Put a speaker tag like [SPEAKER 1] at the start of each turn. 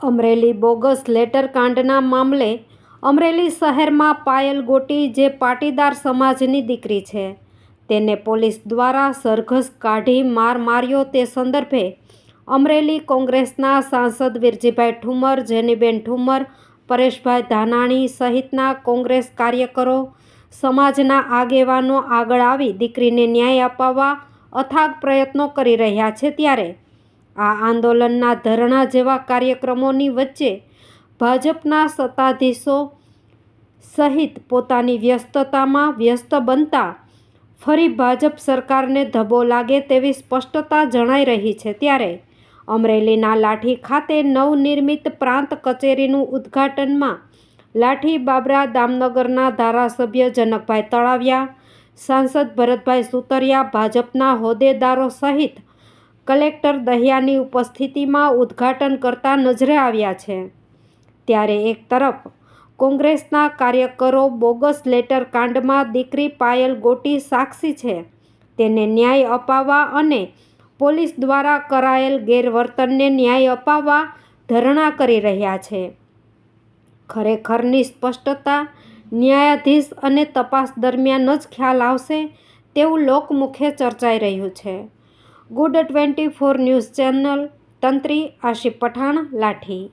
[SPEAKER 1] Amreli bogus letter કાંડના મામલે અમરેલી શહેરમાં પાયલ ગોટી જે પાટીદાર સમાજની દીકરી છે, તેને પોલીસ દ્વારા સરઘસ કાઢી માર માર્યો તે સંદર્ભે અમરેલી કોંગ્રેસના સાંસદ વિરજીભાઈ ઠુમર, જેનીબેન ઠુમર, પરેશભાઈ ધાનાણી સહિતના કોંગ્રેસ કાર્યકરો સમાજના આગેવાનો આગળ આવી દીકરીને ન્યાય અપાવવા અથાગ પ્રયત્નો કરી રહ્યા છે ત્યારે આ આંદોલનના ધરણા જેવા કાર્યક્રમોની વચ્ચે ભાજપના સત્તાધીશો સહિત પોતાની વ્યસ્તતામાં વ્યસ્ત બનતા ફરી ભાજપ સરકારને ધબ્બો લાગે તેવી સ્પષ્ટતા જણાઈ રહી છે. ત્યારે અમરેલીના લાઠી ખાતે નવનિર્મિત પ્રાંત કચેરીનું ઉદ્ઘાટનમાં લાઠી બાબરા દામનગરના ધારાસભ્ય જનકભાઈ તળાવિયા, સાંસદ ભરતભાઈ સુતરિયા, ભાજપના હોદ્દેદારો સહિત કલેક્ટર દહિયાની ઉપસ્થિતિમાં ઉદ્ઘાટન કરતા નજરે આવ્યા છે. ત્યારે એક તરફ કોંગ્રેસના કાર્યકરો બોગસ લેટર કાંડમાં દીકરી પાયલ ગોટી સાક્ષી છે. તેને ન્યાય અપાવવા અને પોલીસ દ્વારા કરાયેલ ગેરવર્તનને ન્યાય અપાવવા ધરણા કરી રહ્યા છે. ખરેખરની સ્પષ્ટતા ન્યાયાધીશ અને તપાસ દરમિયાન જ ખ્યાલ આવશે તેવું લોકમુખે ચર્ચાઈ રહ્યું છે. Good twenty four news channel તંત્રી Asif Pathan લાઠી.